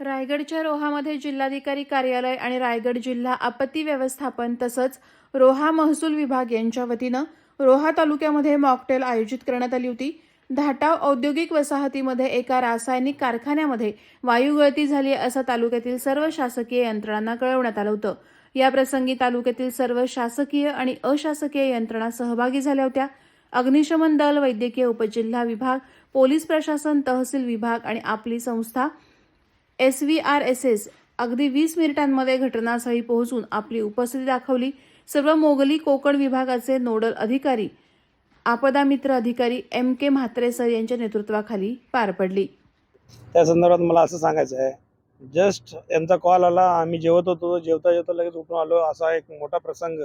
रायगडच्या रोहामध्ये जिल्हाधिकारी कार्यालय आणि रायगड जिल्हा आपत्ती व्यवस्थापन तसंच रोहा महसूल विभाग यांच्या वतीनं रोहा तालुक्यामध्ये मॉकटेल आयोजित करण्यात आली होती. धाटाव औद्योगिक वसाहतीमध्ये एका रासायनिक कारखान्यामध्ये वायुगळती झाली असं तालुक्यातील सर्व शासकीय यंत्रणांना कळवण्यात आलं होतं. या प्रसंगी तालुक्यातील सर्व शासकीय आणि अशासकीय यंत्रणा सहभागी झाल्या होत्या. अग्निशमन दल वैद्यकीय उपजिल्हा विभाग पोलीस प्रशासन तहसील विभाग आणि आपली संस्था S V R S S अगदी वीस मिनिटांमध्ये घटनास्थळी पोहोचून आपली उपस्थिती दाखवली. सर्व मोगली कोकण विभागाचे नोडल अधिकारी आपदा मित्र अधिकारी एम के म्हात्रे सर यांच्या नेतृत्वाखाली पार पडली. त्या संदर्भात मला असं सांगायचं आहे जस्ट यांचा कॉल आला आम्ही जेवत होतो जेवता जेवता लगेच उठून आलो. असा एक मोठा प्रसंग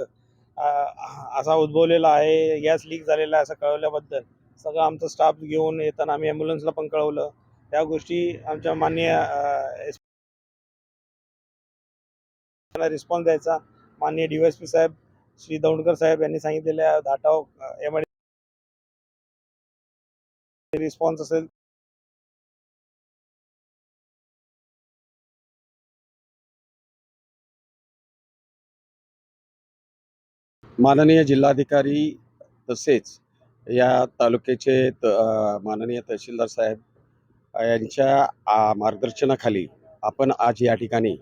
असा उद्भवलेला आहे. गॅस लीक झालेला आहे असं कळवल्याबद्दल. सगळं आमचा स्टाफ घेऊन येताना आम्ही ॲम्ब्युलन्सला पण कळवलं. त्या गोष्टी आमच्या माननीय एस रिस्पॉन्स द्यायचा. माननीय डी एस पी साहेब श्री दौंडकर साहेब यांनी सांगितलेल्या धाटाव एम रिस्पॉन्स असेल. माननीय जिल्हाधिकारी तसेच या तालुक्याचे माननीय तहसीलदार साहेब यांच्या मार्गदर्शनाखाली आपण आज या ठिकाणी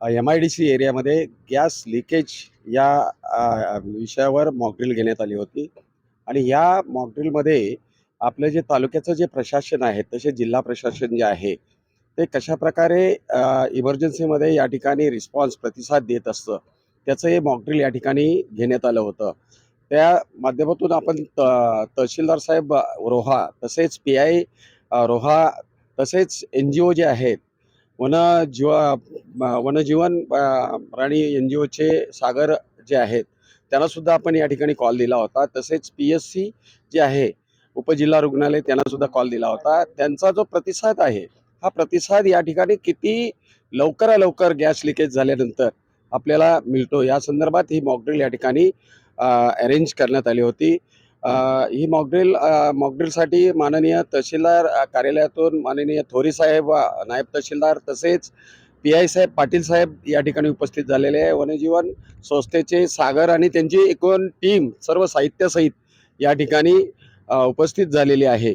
एम आय डी सी एरियामध्ये गॅस लिकेज या विषयावर मॉकड्रिल घेण्यात आली होती. आणि या मॉकड्रिलमध्ये आपलं जे तालुक्याचं जे प्रशासन आहे तसे जिल्हा प्रशासन जे आहे ते कशाप्रकारे इमर्जन्सीमध्ये या ठिकाणी रिस्पॉन्स प्रतिसाद देत असतं त्याचं हे मॉकड्रिल या ठिकाणी घेण्यात आलं होतं. त्या माध्यमातून आपण त तहसीलदार साहेब रोहा तसेच पी आय रोहा तसेच एन जी ओ जे आहेत वन जीव वनजीवन प्राणी एन जी ओचे सागर जे आहेत त्यांनासुद्धा आपण या ठिकाणी कॉल दिला होता. तसेच पी एस सी जे आहे उपजिल्हा रुग्णालय त्यांनासुद्धा कॉल दिला होता. त्यांचा जो प्रतिसाद आहे हा प्रतिसाद या ठिकाणी किती लवकरा लवकर गॅस लिकेज झाल्यानंतर आपल्याला मिळतो. या संदर्भात ही मॉकड्रिल या ठिकाणी अरेंज करण्यात आली होती. ही मॉकड्रिल मॉकड्रिलसाठी माननीय तहसीलदार कार्यालयातून माननीय थोरी साहेब नायब तहसीलदार तसेच पी आय साहेब पाटील साहेब या ठिकाणी उपस्थित झालेले आहे. वनजीवन संस्थेचे सागर आणि त्यांची एकूण टीम सर्व साहित्यासहित या ठिकाणी उपस्थित झालेली आहे.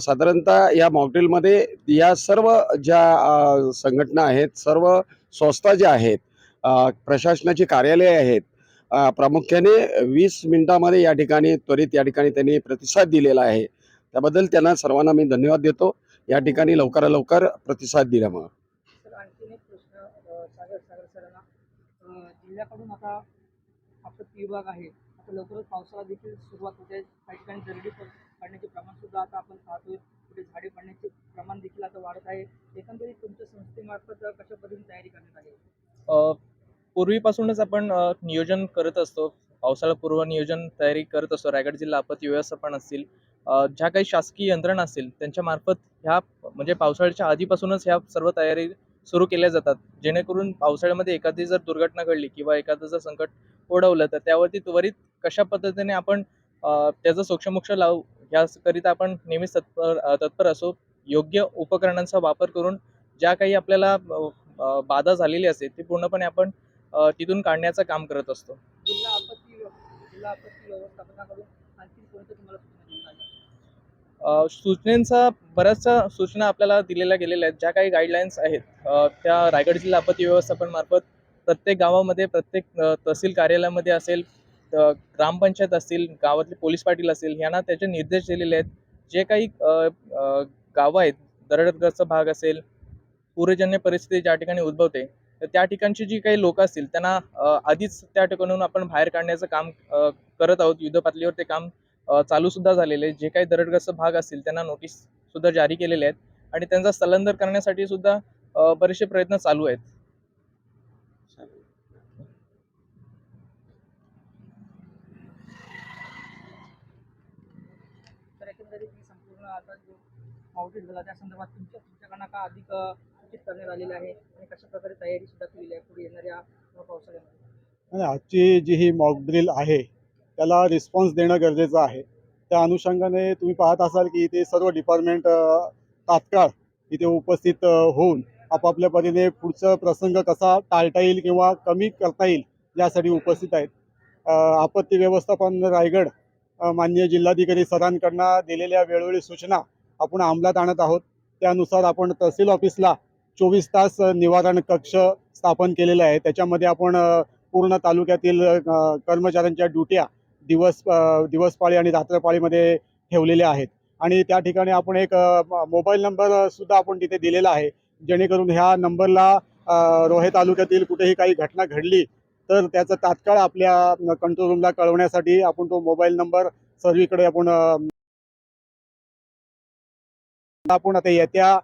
साधारणतः या मॉकड्रिलमध्ये या सर्व ज्या संघटना आहेत सर्व संस्था ज्या आहेत प्रशासनाची कार्यालये आहेत प्रामुख्याने वीस मिनिटामध्ये या ठिकाणी त्वरित या ठिकाणी त्यांनी प्रतिसाद दिलेला आहे. त्याबद्दल त्यांना सर्वांना मी धन्यवाद देतो. या ठिकाणी लवकरात लवकर प्रतिसाद सरांना. अ, जिल्ह्याकडून आता आपत्ती विभाग आहे. आता लवकरच पावसाळा देखील सुरुवात होते. काही ठिकाणी दरडी पड- पडण्याचे प्रमाण सुद्धा आता आपण पाहतोय. कुठे झाडे पडण्याचे प्रमाण देखील आता वाढत आहे. एकंदरीत तुमच्या संस्थेमार्फत कशा पद्धतीने तयारी करण्यात आली पूर्वीपासूनच आपण नियोजन करत असतो. पावसाळा पूर्व नियोजन तयारी करत असतो. रायगड जिल्हा आपत्ती व्यवस्थापन असतील ज्या काही शासकीय यंत्रणा असतील त्यांच्या मार्फत ह्या म्हणजे पावसाळ्याच्या आधीपासूनच ह्या सर्व तयारी सुरू केल्या जातात. जेणेकरून पावसाळ्यामध्ये एखादी जर दुर्घटना घडली किंवा एखादं जर संकट ओढवलं तर त्यावरती त्वरित कशा पद्धतीने आपण त्याचं सोक्षमोक्ष लावू याकरिता आपण नेहमीच तत्पर तत्पर असो. योग्य उपकरणांचा वापर करून ज्या काही आपल्याला बाधा झालेली असते ती पूर्णपणे आपण तिथून काढण्याचं काम करत असतो. जिल्हा आपत्ती व्यव- जिल्हा आपत्ती व्यवस्थापनाकडून आणखी कोणत्या तुम्हाला सूचना देण्यात आल्या अ, सूचनेचा बऱ्याचशा सूचना आपल्याला दिलेल्या गेलेल्या आहेत. ज्या काही गाईडलाईन्स आहेत अ, त्या रायगड जिल्हा आपत्ती व्यवस्थापन मार्फत प्रत्येक गावामध्ये प्रत्येक अ, तहसील कार्यालयामध्ये असेल अ, ग्रामपंचायत असतील गावातले पोलीस पाटील असतील यांना त्याचे निर्देश दिलेले आहेत. जे काही अ, अ, गावं आहेत दरडग्रस्त भाग असेल पूरजन्य परिस्थिती ज्या ठिकाणी उद्भवते तर त्या ठिकाणची जी काही लोक असतील त्यांना आधीच त्या ठिकाणून आपण बाहेर काढण्याचं काम करत आहोत. युद्ध पातळीवर ते काम चालू सुद्धा झालेले जे काही दरडग्रस्त भाग असतील त्यांना नोटीस सुद्धा जारी केलेले आहेत आणि त्यांचा स्थलांतर करण्यासाठी सुद्धा बरेचसे प्रयत्न चालू आहेत. तर संपूर्ण आता जो झाला त्या संदर्भात तुमच्या तुमच्याकडनं का अधिक अ, करण्यात आलेलं आहे आणि कशा प्रकारे तयारी सुद्धा केलेली आहे पुढे येणाऱ्या पावसाळ्यामध्ये? आजची जी ही मॉक ड्रिल आहे त्याला रिस्पॉन्स देणं गरजेचं आहे. त्या अनुषंगाने तुम्ही पाहत असाल की इथे सर्व डिपार्टमेंट तात्काळ इथे उपस्थित होऊन आपापल्या परीने पुढचं प्रसंग कसा टाळता येईल किंवा कमी करता येईल यासाठी उपस्थित आहेत. आपत्ती व्यवस्थापन रायगड मान्य माननीय जिल्हाधिकारी सरांकडनं दिलेल्या वेळोवेळी सूचना आपण अंमलात आणत आहोत. त्यानुसार आपण तहसील ऑफिसला चोवीस तास निवारण कक्ष स्थापन केलेले आहे. त्याच्यामध्ये आपण पूर्ण तालुक्यातील कर्मचाऱ्यांच्या ड्युट्या दिवस दिवसपाळी आणि रात्रपाळीमध्ये ठेवलेल्या आहेत. आणि त्या ठिकाणी आपण एक मोबाईल नंबर सुद्धा आपण तिथे दिलेला आहे. जेणेकरून ह्या नंबरला रोहे तालुक्यातील कुठेही काही घटना घडली तर त्याचं तात्काळ आपल्या कंट्रोल रूमला कळवण्यासाठी आपण तो मोबाईल नंबर सर्वीकडे आपण आपण आता येत्या